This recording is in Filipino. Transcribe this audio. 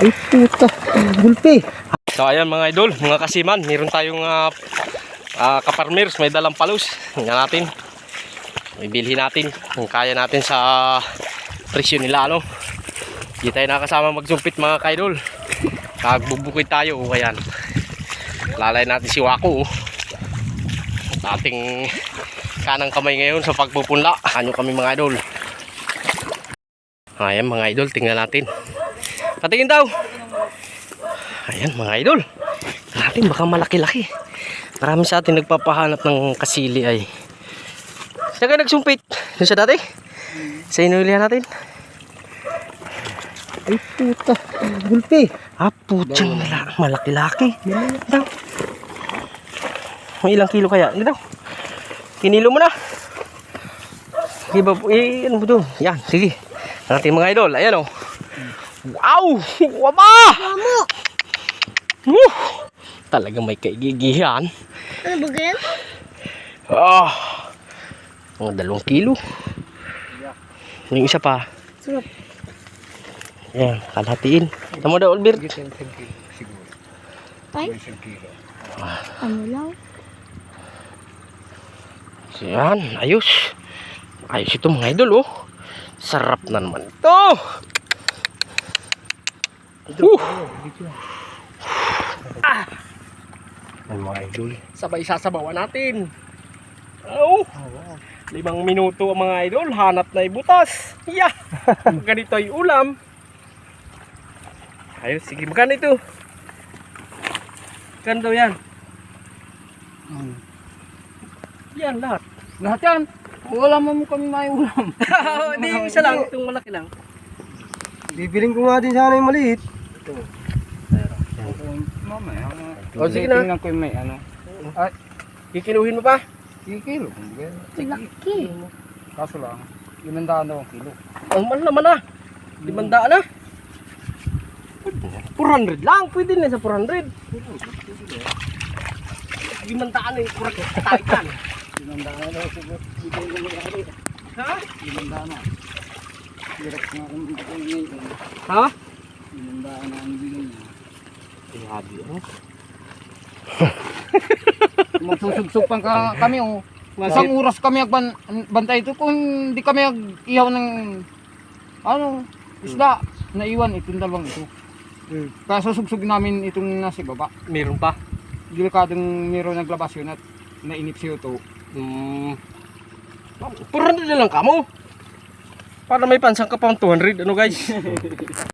Ay puta, gulpi. So ayan mga idol, mga kasiman, meron tayong uh, kaparmers, may dalang palos. Tingnan natin. May bilhin natin. Kung kaya natin sa presyo nila ano. Hindi tayo nakasama magsumpit mga kaidol. Kagbubukid tayo. O ayan. Lalay natin si Wako. oh. Ating kanang kamay ngayon sa pagpupunla. Ano kami mga idol. Ayan mga idol, tingnan natin. Patingin daw. Ayan mga idol. Natin baka malaki-laki. Marami sa atin nagpapahanap ng kasili ay. Saan kayo nagsumpit? Doon sa dati? Sa inulihan natin? Ay puta, gulpi. Ah, putyang nala. Malaki-laki. Daw. May ilang kilo kaya? Daw. Kinilo mo na. Sige ba? Eh, ano mo doon? Yan, sige. Natin mga idol. Ayan o. Wow! Waba! Mamo, Woo! Talagang may kaigigihan. ano ba ganyan? Ah! Mga dalawang kilo. Yung isa pa. Sarap. Yan, kalhatiin. Tama daw, Albert. Ay? Ano lang? Yan, ayos. Ayos ito mga idol, oh. Sarap na naman ito. Uh. Ah. Ang mga idol. Sabay sasabawan natin. Oh. Limang minuto ang mga idol. Hanap na ibutas. Yeah. Ganito ay ulam. Ayos, sige. Magkano ito? Magkano daw yan? Yan, lahat. Lahat yan. Wala mo kami may ulam. Hindi, isa lang. Itong malaki lang. Bibiling ko nga din sana yung maliit. Mamaya, O, sige na. tingnan ko yung may ano. Kikiluhin mo pa? Kikilo. Laki. Kaso lang, limandaan daw ang kilo. Ang mahal naman ah. Limandaan na. 400 lang. Pwede na sa 400. Limandaan na yung kurak. Tayo kan. Limandaan na daw siguro. Ha? Limandaan na. Kung ngayon. Ha? Limandaan na ang bilhin niya. Grabe oh. Magsusugsug pa ka, kami oh. Isang oras kami agban bantay ito kung hindi kami ag-ihaw ng ano, isda naiwan itong dalawang ito. Hmm. Kaya susugsug namin itong nasa baba. Meron pa. Delikadong meron naglabas yun at nainip siya ito. Hmm. 400 na lang kamo. Para may pansang ka pang 200. Ano guys?